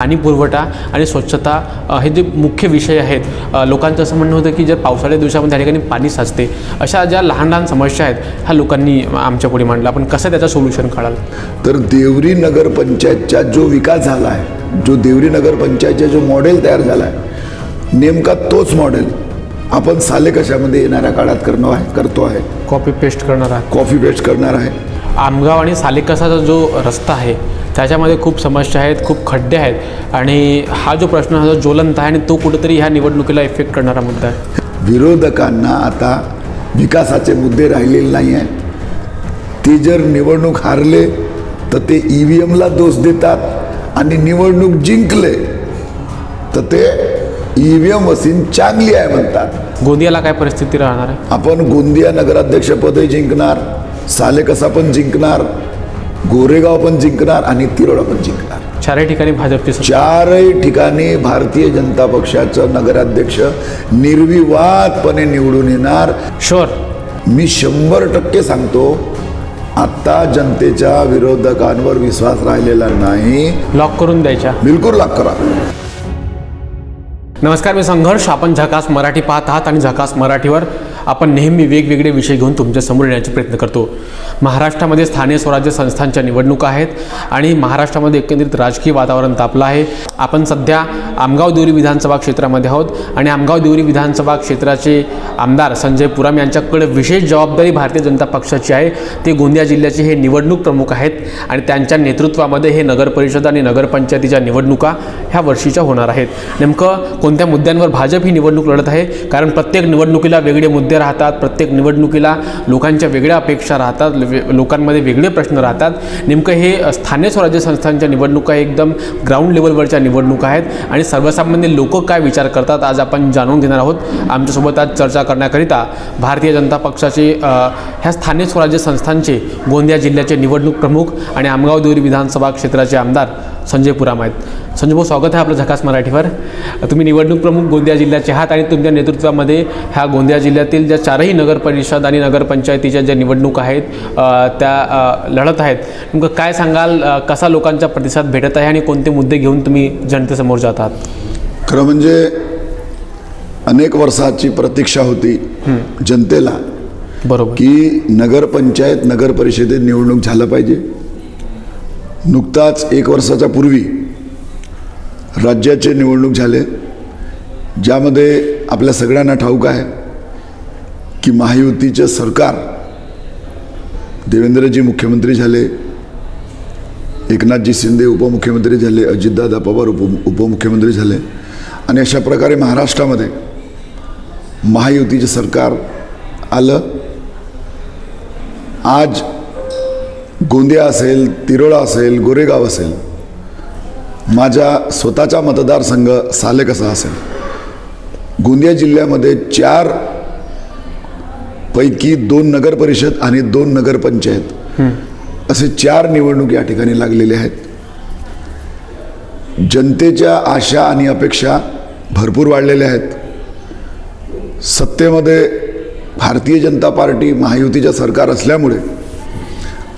पाणी पुरवठा आणि स्वच्छता हे जे मुख्य विषय आहेत लोकांचं असं म्हणणं होतं की जर पावसाळ्या दिवसामध्ये त्या ठिकाणी पाणी साचते अशा ज्या लहान लहान समस्या आहेत ह्या लोकांनी आमच्या पुढे मांडला. आपण कसं त्याचं सोल्युशन काढाल? तर देवरी नगर पंचायतचा जो विकास झाला आहे जो देवरी नगर पंचायतचा जो मॉडेल तयार झाला आहे नेमका तोच मॉडेल आपण साले कशामध्ये येणाऱ्या काळात करणं आहे करतो आहे? कॉपी पेस्ट करणार आहात. कॉफी पेस्ट करणार आहे. आमगाव आणि सालेकसाचा जो रस्ता आहे त्याच्यामध्ये खूप समस्या आहेत खूप खड्डे आहेत आणि हा जो प्रश्न हा जो ज्वलंत आहे आणि तो कुठेतरी ह्या निवडणुकीला इफेक्ट करणारा मुद्दा आहे. विरोधकांना आता विकासाचे मुद्दे राहिलेले नाही आहेत. ते जर निवडणूक हारले तर ते ई व्ही एमला दोष देतात आणि निवडणूक जिंकले तर ते ई व्ही एम मशीन चांगली आहे म्हणतात. गोंदियाला काय परिस्थिती राहणार आहे? आपण गोंदिया नगराध्यक्षपदही जिंकणार. सालेकसा पण जिंकणार गोरेगाव पण जिंकणार आणि तिरोडा पण जिंकणार. चारही ठिकाणी भाजपची चारही ठिकाणी भारतीय जनता पक्षाचं नगराध्यक्ष निर्विवादपणे निवडून येणार. शुअर मी शंभर टक्के सांगतो आत्ता जनतेच्या विरोधकांवर विश्वास राहिलेला नाही. लॉक करून द्यायच्या. बिलकुल लाग करा. नमस्कार मी संघर्ष. आपण झकास मराठी पाहत आहात आणि झकास मराठीवर आपण नेहमी वेगवेगळे विषय घेऊन तुमच्यासमोर येण्याचा येण्याचे प्रयत्न करतो. महाराष्ट्रामध्ये स्थानिक स्वराज्य संस्थांच्या निवडणुका आहेत आणि महाराष्ट्रामध्ये एकंदरीत राजकीय वातावरण तापलं आहे. आपण सध्या आमगाव देवरी विधानसभा क्षेत्रामध्ये आहोत आणि आमगाव देवरी विधानसभा क्षेत्राचे आमदार संजय पुराम यांच्याकडे विशेष जबाबदारी भारतीय जनता पक्षाची आहे. ते गोंदिया जिल्ह्याचे हे निवडणूक प्रमुख आहेत आणि त्यांच्या नेतृत्वामध्ये हे नगर परिषद आणि नगरपंचायतीच्या निवडणुका ह्या वर्षीच्या होणार आहेत. नेमकं कोणत्या मुद्द्यांवर भाजप ही निवडणूक लढत आहे? कारण प्रत्येक निवडणुकीला वेगळे मुद्दे राहतात प्रत्येक निवडणुकीला लोकांच्या वेगळ्या अपेक्षा राहतात वे- लोकांमध्ये वेगळे प्रश्न राहतात. नेमकं हे स्थानिक स्वराज्य संस्थांच्या निवडणुका एकदम ग्राउंड लेवलवरच्या निवडणुका आहेत आणि सर्वसामान्य लोक काय विचार करतात आज आपण जाणून घेणार आहोत. आमच्यासोबत आज चर्चा करण्याकरिता भारतीय जनता पक्षाचे ह्या स्थानिक स्वराज्य संस्थांचे गोंदिया जिल्ह्याचे निवडणूक प्रमुख आणि आमगाव देवरी विधानसभा क्षेत्राचे आमदार संजय पुराम आहेत. संजय भाऊ स्वागत आहे आपलं झकास मराठीवर. तुम्ही निवडणूक प्रमुख गोंदिया जिल्ह्याचे आहात आणि तुमच्या नेतृत्वामध्ये ह्या गोंदिया जिल्ह्यातील ज्या चारही नगर परिषद आणि नगरपंचायतीच्या ज्या निवडणूक आहेत त्या लढत आहेत. नेमकं काय सांगाल? कसा लोकांचा प्रतिसाद भेटत आहे आणि कोणते मुद्दे घेऊन तुम्ही जनतेसमोर जात आहात? खरं म्हणजे अनेक वर्षाची प्रतीक्षा होती जनतेला बरोबर. की नगरपंचायत नगर परिषदेत निवडणूक झालं पाहिजे. नुकताच एक वर्षाच्या पूर्वी राज्याचे निवडणूक झाले ज्यामध्ये आपल्या सगळ्यांना ठाऊक आहे की महायुतीचे सरकार देवेंद्रजी मुख्यमंत्री झाले एकनाथजी शिंदे उपमुख्यमंत्री झाले अजितदादा पवार उप उपमुख्यमंत्री झाले. आणि अशा प्रकारे महाराष्ट्रामध्ये महायुतीचे सरकार आलं. आज गोंदिया असेल तिरोळा असेल गोरेगाव असेल माझा स्वतःचा मतदारसंघ साले कसा असेल? गोंदिया जिल्ह्यामध्ये चार पैकी दोन नगर परिषद आणि दोन नगरपंचायत असे चार निवडणूक या ठिकाणी लागलेले आहेत. जनतेच्या आशा आणि अपेक्षा भरपूर वाढलेल्या आहेत. सत्तेमध्ये भारतीय जनता पार्टी महायुतीचं सरकार असल्यामुळे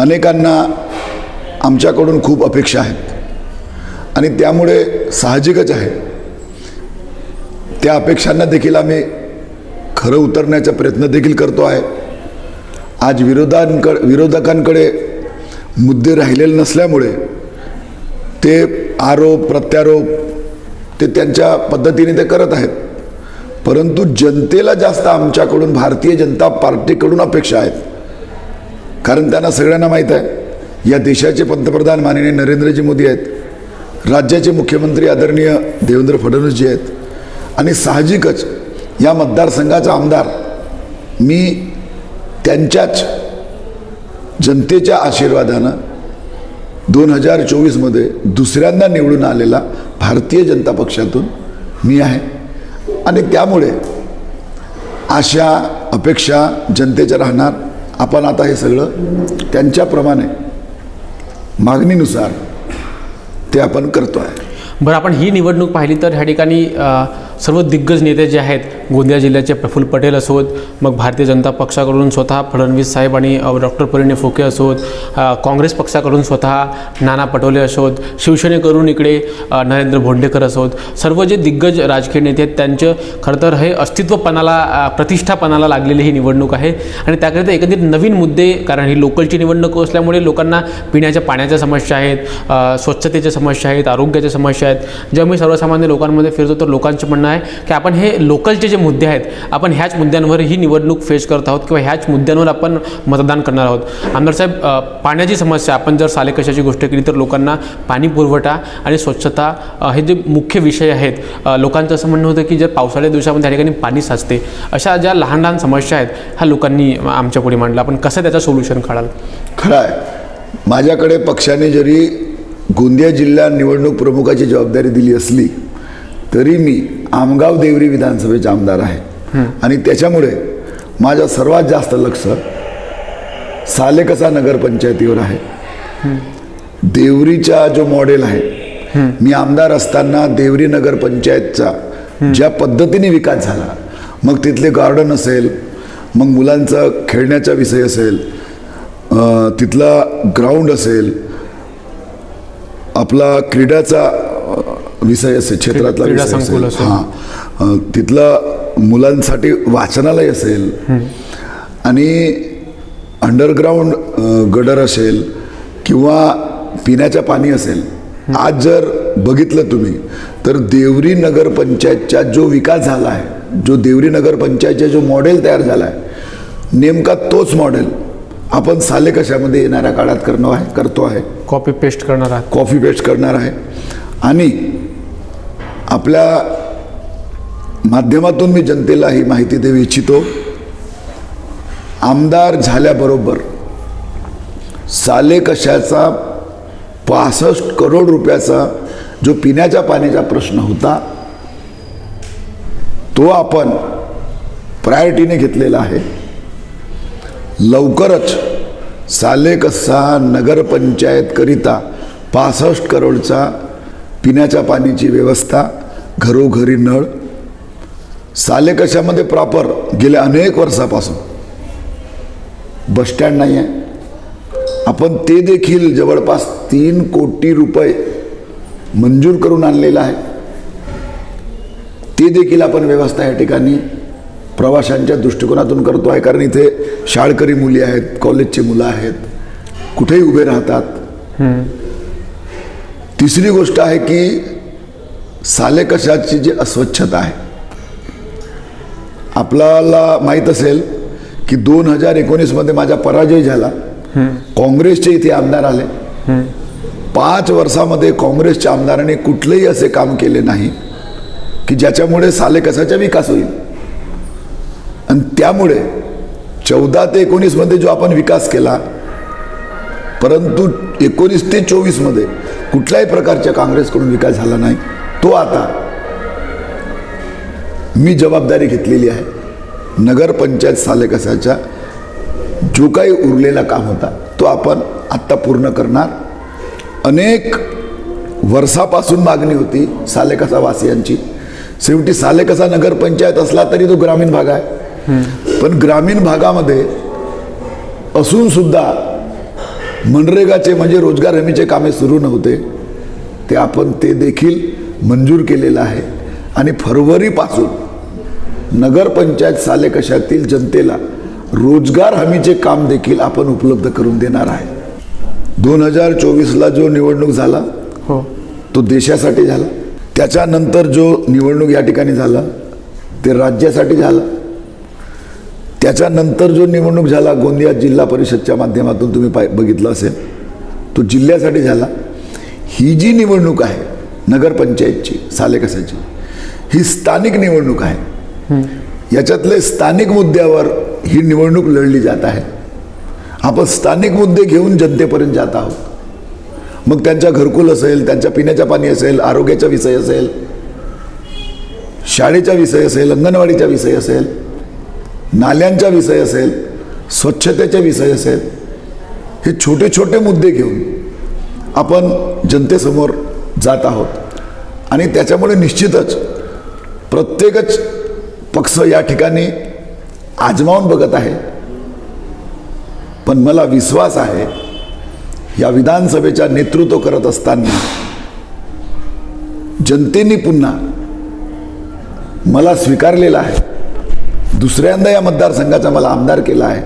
अनेकांना आमच्याकडून खूप अपेक्षा आहेत. आणि त्यामुळे साहजिकच आहे. त्या अपेक्षांना देखील आम्ही खरं उतरण्याचा प्रयत्न देखील करतो आहे. आज विरोधांकड विरोधकांकडे मुद्दे राहिलेले नसल्यामुळे ते आरोप प्रत्यारोप ते त्यांच्या पद्धतीने ते करत आहेत. परंतु जनतेला जास्त आमच्याकडून भारतीय जनता पार्टीकडून अपेक्षा आहेत. कारण त्यांना सगळ्यांना माहीत आहे या देशाचे पंतप्रधान माननीय नरेंद्रजी मोदी आहेत राज्याचे मुख्यमंत्री आदरणीय देवेंद्र फडणवीसजी आहेत आणि साहजिकच या मतदारसंघाचा आमदार मी त्यांच्याच जनतेच्या आशीर्वादानं दोन हजार चोवीसमध्ये दुसऱ्यांदा निवडून आलेला भारतीय जनता पक्षातून मी आहे. आणि त्यामुळे आशा अपेक्षा जनतेच्या राहणार आपण आता हे सगळं त्यांच्याप्रमाणे मागणीनुसार ते आपण करतो आहे बरं आपण ही निवडणूक पाहिली तर ह्या ठिकाणी सर्व दिग्गज नेते जे आहेत गोंदिया जिल्ह्याचे प्रफुल्ल पटेल असोत मग भारतीय जनता पक्षाकडून स्वतः फडणवीस साहेब आणि डॉक्टर परिणय फुके असोत काँग्रेस पक्षाकडून स्वतः नाना पटोले असोत शिवसेनेकडून इकडे नरेंद्र भोंडेकर असोत. सर्व जे दिग्गज राजकीय नेते आहेत त्यांचं खरं तर हे अस्तित्वपणाला प्रतिष्ठापणाला लागलेली ही निवडणूक आहे. आणि त्याकरिता एकंदरीत नवीन मुद्दे कारण ही लोकलची निवडणूक असल्यामुळे लोकांना पिण्याच्या पाण्याच्या समस्या आहेत स्वच्छतेच्या समस्या आहेत आरोग्याच्या समस्या आहेत. जेव्हा मी सर्वसामान्य लोकांमध्ये फिरतो तर लोकांचं म्हणणं आहे की आपण हे लोकलचे जे मुद्दे आहेत आपण ह्याच मुद्द्यांवर ही निवडणूक फेस करत आहोत किंवा ह्याच मुद्द्यांवर आपण मतदान करणार आहोत. आमदार साहेब पाण्याची समस्या आपण जर साले कशाची गोष्ट केली तर लोकांना पाणी पुरवठा आणि स्वच्छता हे जे मुख्य विषय आहेत लोकांचं असं म्हणणं होतं की जर पावसाळ्या दिवसामध्ये त्या ठिकाणी पाणी साचते अशा ज्या लहान लहान समस्या आहेत ह्या लोकांनी आमच्या पुढे मांडलं. आपण कसं त्याचं सोल्युशन काढाल? खरं आहे. माझ्याकडे पक्षाने जरी गोंदिया जिल्हा निवडणूक प्रमुखाची जबाबदारी दिली असली तरी मी आमगाव देवरी विधानसभेचे आमदार आहे आणि त्याच्यामुळे माझं सर्वात जास्त लक्ष सालेकसा नगरपंचायतीवर आहे. देवरीचा जो मॉडेल आहे मी आमदार असताना देवरी नगरपंचायतचा ज्या पद्धतीने विकास झाला मग तिथले गार्डन असेल मग मुलांचा खेळण्याचा विषय असेल तिथला ग्राउंड असेल आपला क्रीडाचा विषय असेल क्षेत्रातला विषय असेल. हां. तिथलं मुलांसाठी वाचनालय असेल. आणि अंडरग्राऊंड गडर असेल किंवा पिण्याचं पाणी असेल. आज जर बघितलं तुम्ही तर देवरी नगरपंचायतचा जो विकास झाला आहे जो देवरी नगरपंचायतचा जो मॉडेल तयार झाला आहे नेमका तोच मॉडेल आपण साले कशामध्ये येणाऱ्या काळात करणं आहे करतो आहे? कॉपी पेस्ट करणार आहात. कॉफी पेस्ट करणार आहे. आणि आपल्या माध्यमातून मी जनतेला ही माहिती देऊ इच्छितो. आमदार झाल्याबरोबर साले कशाचा पासष्ट करोड रुपयाचा जो पिण्याच्या पाण्याचा प्रश्न होता तो आपण प्रायोरिटीने घेतलेला आहे. लवकरच साले कसा नगरपंचायतकरिता पासष्ट करोडचा पिण्याच्या पाण्याची व्यवस्था घरोघरी नळ. साले कशामध्ये प्रॉपर गेल्या अनेक वर्षापासून. बसस्टँड नाही आहे आपण ते देखील जवळपास तीन कोटी रुपये मंजूर करून आणलेलं आहे. ते देखील आपण व्यवस्था या ठिकाणी प्रवाशांच्या दृष्टिकोनातून करतो आहे. कारण इथे शाळकरी मुली आहेत कॉलेजची मुलं आहेत कुठेही उभे राहतात. तिसरी गोष्ट आहे की साले कशाची जी अस्वच्छता आहे? आपल्याला माहीत असेल की दोन हजार एकोणीसमध्ये माझा पराजय झाला. काँग्रेसचे इथे आमदार आले. पाच वर्षामध्ये काँग्रेसच्या आमदारांनी कुठलेही असे काम केले नाही की ज्याच्यामुळे साले कसाचा विकास होईल. आणि त्यामुळे चौदा ते एकोणीसमध्ये जो आपण विकास केला परंतु एकोणीस ते चोवीसमध्ये कुठल्याही प्रकारच्या काँग्रेसकडून विकास झाला नाही. तो आता मी जबाबदारी घेतलेली आहे. नगरपंचायत सालेकसाच्या जो काही उरलेला काम होता तो आपण आत्ता पूर्ण करणार. अनेक वर्षापासून मागणी होती सालेकसा वासियांची. शेवटी सालेकसा नगरपंचायत असला तरी तो ग्रामीण भाग आहे. पण ग्रामीण भागामध्ये असून सुद्धा मनरेगाचे म्हणजे रोजगार हमीचे कामे सुरू नव्हते. ते आपण ते देखील मंजूर केलेलं आहे. आणि फरवरीपासून नगरपंचायत साले कशातील जनतेला रोजगार हमीचे काम देखील आपण उपलब्ध करून देणार आहे. दोन हजार चोवीसला जो निवडणूक झाला हो. तो देशासाठी झाला. त्याच्यानंतर जो निवडणूक या ठिकाणी झाला ते राज्यासाठी झाला. त्याच्यानंतर जो निवडणूक झाला गोंदिया जिल्हा परिषदच्या माध्यमातून तुम्ही पाय बघितलं असेल तो जिल्ह्यासाठी झाला. ही जी निवडणूक आहे नगरपंचायतची सालेकसाची ही स्थानिक निवडणूक आहे. याच्यातले स्थानिक मुद्द्यावर ही निवडणूक लढली जात आहे. आपण स्थानिक मुद्दे घेऊन जनतेपर्यंत जात आहोत. मग त्यांच्या घरकुल असेल त्यांच्या पिण्याच्या पाणी असेल आरोग्याचा विषय असेल शाळेचा विषय असेल अंगणवाडीचा विषय असेल नाल्यांचा विषय असेल स्वच्छतेचा विषय असेल हे छोटे छोटे मुद्दे घेऊन आपण जनतेसमोर जात आहोत. आणि त्याच्यामुळे निश्चितच प्रत्येकच पक्ष या ठिकाणी आजमावून बघत आहे. पण मला विश्वास आहे या विधानसभेच्या नेतृत्व करत असताना जनतेने पुन्हा मला स्वीकारलेला आहे. दुसऱ्यांदा या मतदारसंघाचा मला आमदार केला आहे.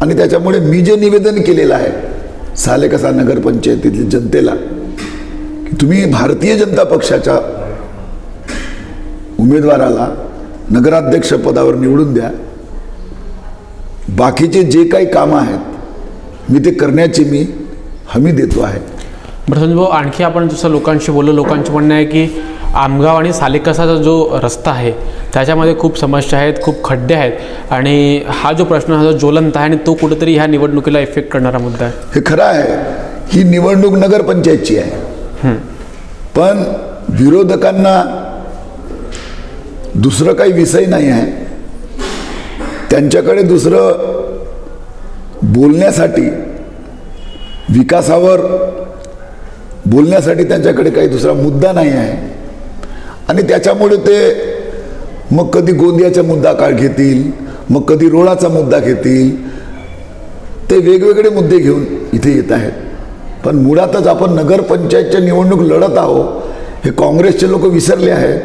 आणि त्याच्यामुळे मी जे निवेदन केलेलं आहे सालेकसा नगरपंचायतीतील जनतेला की तुम्ही भारतीय जनता पक्षाच्या उमेदवाराला नगराध्यक्ष पदावर निवडून द्या. बाकीचे जे काही कामं आहेत मी ते करण्याची मी हमी देतो आहे. बरं संजू भाऊ आणखी आपण जसं लोकांशी बोललो लोकांचे म्हणणं आहे की आमगाव आणि सालेकसाचा जो रस्ता आहे त्याच्यामध्ये खूप समस्या आहेत खूप खड्डे आहेत आणि हा जो प्रश्न हा जो ज्वलंत आहे आणि तो कुठेतरी ह्या निवडणुकीला इफेक्ट करणारा मुद्दा आहे. हे खरं आहे ही निवडणूक नगरपंचायतची आहे. पण विरोधकांना दुसरं काही विषय नाही आहे. त्यांच्याकडे दुसरं बोलण्यासाठी विकासावर बोलण्यासाठी त्यांच्याकडे काही दुसरा मुद्दा नाही आहे. आणि त्याच्यामुळे ते मग कधी गोंदियाचा मुद्दा काळ घेतील मग कधी रोडाचा मुद्दा घेतील ते वेगवेगळे मुद्दे घेऊन इथे येत आहेत. पण मुळातच आपण नगरपंचायतच्या निवडणूक लढत आहोत हे काँग्रेसचे लोक विसरले आहेत.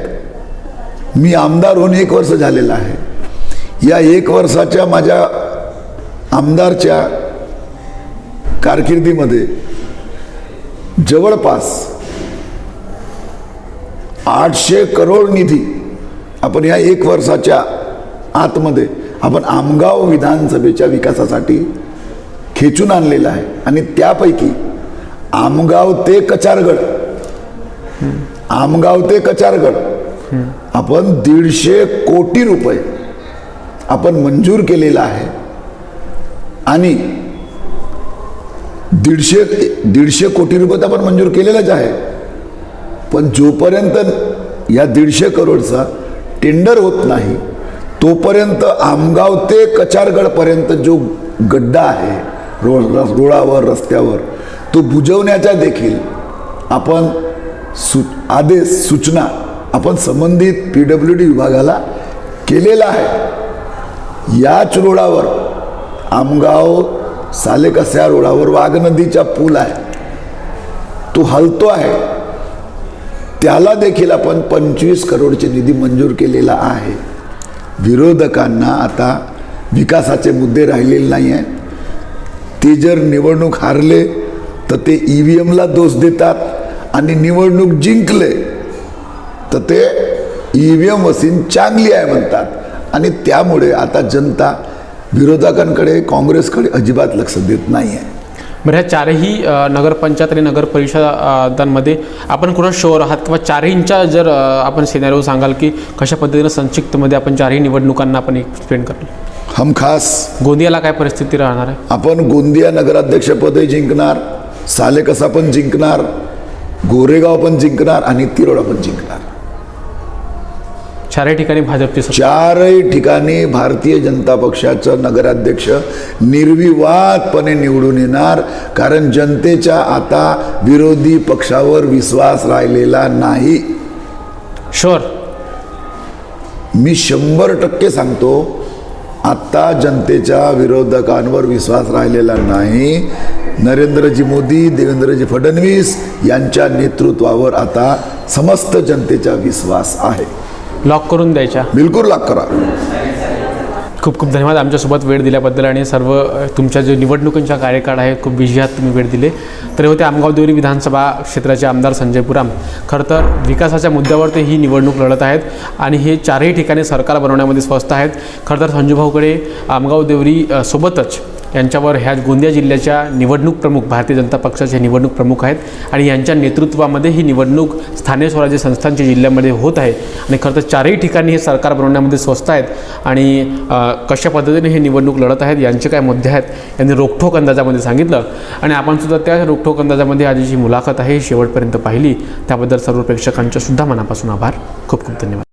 मी आमदार होऊन एक वर्ष झालेलं आहे. या एक वर्षाच्या माझ्या आमदारच्या कारकिर्दीमध्ये जवळपास आठशे करोड निधी आपण या एक वर्षाच्या आतमध्ये आपण आमगाव विधानसभेच्या विकासासाठी खेचून आणलेला आहे. आणि त्यापैकी आमगाव ते कचारगड. आमगाव ते कचारगड. आपण दीडशे कोटी रुपये आपण मंजूर केलेला आहे. आणि दीडशे दीडशे कोटी रुपये तर आपण मंजूर केलेलंच आहे. पण जोपर्यंत या दीडशे करोडचा टेंडर होत नाही तोपर्यंत आमगाव ते कचारगडपर्यंत जो गड्डा आहे रो रोडावर रस्त्यावर तो बुजवण्याचा देखील आपण सु आदेश सूचना आपण संबंधित पी डब्ल्यू डी विभागाला केलेला आहे. याच रोडावर आमगाव सालेकस या रोडावर वाघ नदीचा पूल आहे. तो हलतो आहे. त्याला देखील आपण पंचवीस करोडचे निधी मंजूर केलेला आहे. विरोधकांना आता विकासाचे मुद्दे राहिलेले नाही आहेत ते जर निवडणूक हारले तर ते ई व्ही एमला दोष देतात आणि निवडणूक जिंकले तर ते ई व्ही एम मशीन चांगली आहे म्हणतात. आणि त्यामुळे आता जनता विरोधकांकडे काँग्रेसकडे अजिबात लक्ष देत नाही आहे. बरं ह्या चारही नगरपंचायत आणि नगर परिषदांमध्ये आपण कुठं शोर आहात किंवा चारहींच्या जर आपण सिनेरिओ सांगाल की कशा पद्धतीनं संक्षिप्तमध्ये आपण चारही निवडणुकांना आपण एक्सप्लेन कराल हम खास गोंदियाला काय परिस्थिती राहणार आहे? आपण गोंदिया नगराध्यक्षपदही जिंकणार सालेकसा पण जिंकणार गोरेगाव पण जिंकणार आणि तिरोडा पण जिंकणार. चारही ठिकाणी भाजपची चारही ठिकाणी भारतीय जनता पक्षाचं नगराध्यक्ष निर्विवादपणे निवडून येणार कारण जनतेच्या आता विरोधी पक्षावर विश्वास राहिलेला नाही. शुअर मी शंभर टक्के सांगतो आत्ता जनतेच्या विरोधकांवर विश्वास राहिलेला नाही. नरेंद्रजी मोदी देवेंद्रजी फडणवीस यांच्या नेतृत्वावर आता समस्त जनतेचा विश्वास आहे. लॉक करून द्यायच्या. बिलकुल लाग करा. खूप खूप धन्यवाद आमच्यासोबत वेळ दिल्याबद्दल आणि सर्व तुमच्या जे निवडणुकींच्या कार्यकाळ आहे खूप बिझी आहात तुम्ही वेळ दिले. तर होते आमगाव देवरी विधानसभा क्षेत्राचे आमदार संजय पुराम. खरं तर विकासाच्या मुद्द्यावर ते ही निवडणूक लढत आहेत आणि हे चारही ठिकाणी सरकार बनवण्यामध्ये स्वस्त आहेत. खरं तर संजूभाऊकडे आमगाव देवरी सोबतच यांच्यावर ह्या गोंदिया जिल्ह्याच्या निवडणूक प्रमुख भारतीय जनता पक्षाचे निवडणूक प्रमुख आहेत आणि यांच्या नेतृत्वामध्ये ही निवडणूक स्थानिक स्वराज्य संस्थांच्या जिल्ह्यामध्ये होत आहे. आणि खरं तर चारही ठिकाणी हे सरकार बनवण्यामध्ये स्वस्त आहेत आणि कशा पद्धतीने हे निवडणूक लढत आहेत यांचे काय मुद्दे आहेत यांनी रोखठोक अंदाजामध्ये सांगितलं. आणि आपणसुद्धा त्या रोखठोक अंदाजामध्ये आजची जी मुलाखत आहे शेवटपर्यंत पाहिली. त्याबद्दल सर्व प्रेक्षकांच्या सुद्धा मनापासून आभार. खूप खूप धन्यवाद.